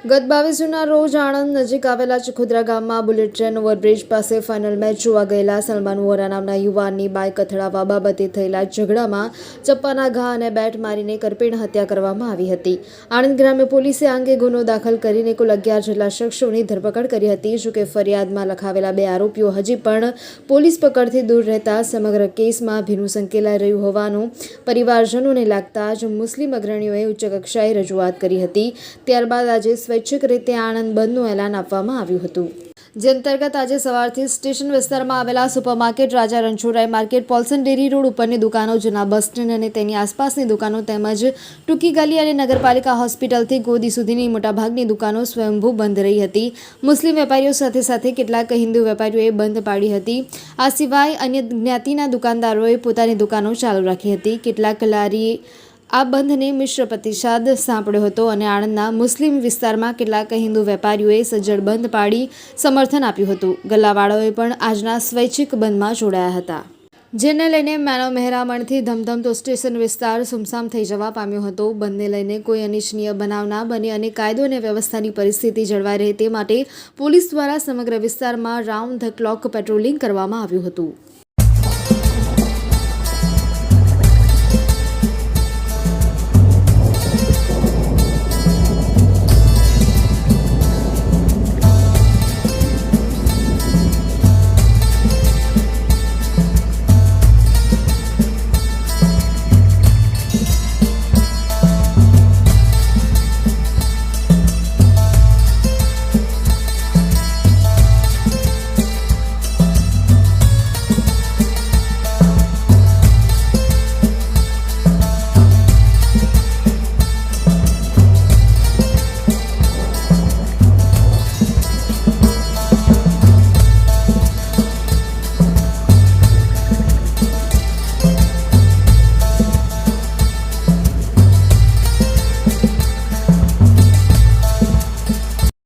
ગત બાવીસ જૂનના રોજ આણંદ નજીક આવેલા ચખુદ્રા ગામમાં બુલેટ ટ્રેન ઓવરબ્રિજ પાસે ફાઇનલ મેચ જોવા ગયેલા સલમાન વોરા નામના યુવાનની બાઇક અથડાવવા બાબતે થયેલા ઝઘડામાં ચપ્પાના ઘા અને બેટ મારીને કરપીણ હત્યા કરવામાં આવી હતી. આણંદ ગ્રામ્ય પોલીસે આ અંગે ગુનો દાખલ કરીને કુલ અગિયાર જેટલા શખ્સોની ધરપકડ કરી હતી જોકે ફરિયાદમાં લખાવેલા બે આરોપીઓ હજી પણ પોલીસ પકડથી દૂર રહેતા સમગ્ર કેસમાં ભીનું સંકેલાઈ રહ્યું હોવાનું પરિવારજનોને લાગતા જ મુસ્લિમ અગ્રણીઓએ ઉચ્ચ કક્ષાએ રજૂઆત કરી હતી. ત્યારબાદ આજે સ્વૈચ્છિક રીતે આણંદ બંધનું એલાન આપવામાં આવ્યું હતું. જે અંતર્ગત આજે સવારથી સ્ટેશન વિસ્તારમાં આવેલા supermarket Raja Ranchhodrai market, Polson dairy road ઉપરની દુકાનો, જૂના બસ સ્ટેન્ડ અને તેની આસપાસની દુકાનો તેમજ ટૂંકી ગલી અને નગરપાલિકા હોસ્પિટલથી ગોદી સુધીની મોટાભાગની દુકાનો સ્વયંભૂ બંધ રહી હતી. મુસ્લિમ વેપારીઓ સાથે સાથે કેટલાક હિન્દુ વેપારીઓએ બંધ પાડી હતી. આ સિવાય અન્ય જ્ઞાતિના દુકાનદારોએ પોતાની દુકાનો ચાલુ રાખી હતી. કેટલાક લારી આ બંધને મિશ્ર પ્રતિસાદ સાંપડ્યો હતો અને આણંદના મુસ્લિમ વિસ્તારમાં કેટલાક હિન્દુ વેપારીઓએ સજ્જડ બંધ પાડી સમર્થન આપ્યું હતું. ગલ્લાવાળાઓએ પણ આજના સ્વૈચ્છિક બંધમાં જોડાયા હતા. જેને લઈને માનવ મહેરામણથી ધમધમતો સ્ટેશન વિસ્તાર સુમસામ થઈ જવા પામ્યો હતો. બંધને લઈને કોઈ અનિચ્છનીય બનાવ ના બને અને કાયદો અને વ્યવસ્થાની પરિસ્થિતિ જળવાઈ રહે તે માટે પોલીસ દ્વારા સમગ્ર વિસ્તારમાં રાઉન્ડ ધ ક્લોક પેટ્રોલિંગ કરવામાં આવ્યું હતું.